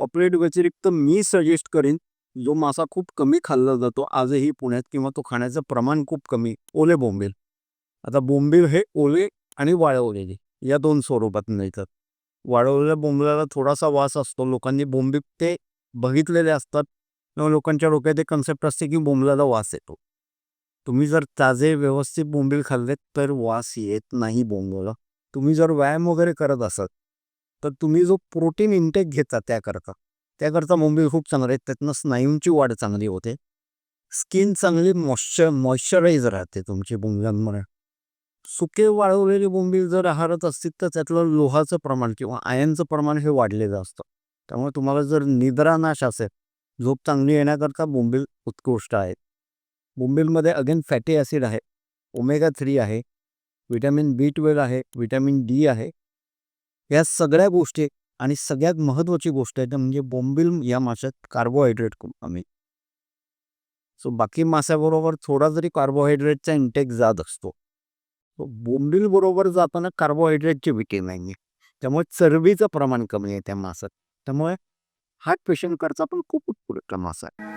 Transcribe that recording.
पॉपलेट व्यतिरिक्त मी सजेस्ट करेन जो मासा खूप कमी खाल्ला जातो आजही पुण्यात किंवा तो खाण्याचं प्रमाण खूप कमी ओले बोंबील. आता बोंबील हे ओले आणि वाळवलेले या दोन स्वरूपात मिळतात. वाळवलेल्या बोंबलाला थोडासा वास असतो लोकांनी बोंबील ते बघितलेले असतात किंवा लोकांच्या डोक्यात एक कन्सेप्ट असते की बोंबलाला वास येतो. तुम्ही जर ताजे व्यवस्थित बोंबील खाल्लेत तर वास येत नाही बोंबला. तुम्ही जर व्यायाम वगैरे करत असाल तर तुम्ही जो प्रोटीन इंटेक घेता त्याकरता त्याकरता बोंबील खूप चांगला आहे त्यातनं स्नायूंची वाढ चांगली होते. स्किन चांगली मॉइश्चर मॉइश्चराईज राहते तुमची बोंबलांमुळे सुके वाळवलेले बोंबील जर आहारात असतील तर त्यातलं लोहाचं प्रमाण किंवा आयनचं प्रमाण हे वाढलेलं असतं. त्यामुळे तुम्हाला जर निद्रानाश असेल झोप चांगली येण्याकरता बोंबील उत्कृष्ट आहेत बोंबीलमध्ये अगेन फॅटी ॲसिड आहे. ओमेगा थ्री आहे. विटॅमिन बी ट्वेल्व आहे. विटॅमिन डी आहे. या सगळ्या गोष्टी आणि सगळ्यात महत्वाची गोष्ट आहे ते म्हणजे बोंबील या माशात कार्बोहायड्रेट खूप कमी. सो बाकी माशाबरोबर थोडा जरी कार्बोहायड्रेटचा इंटेक जात असतो तो बोंबील बरोबर जाताना कार्बोहायड्रेटची विटी नाही आहे त्यामुळे चरबीचं प्रमाण कमी आहे त्या मासात त्यामुळे हार्ट पेशंट पण खूप उत्कृष्ट मासा आहे.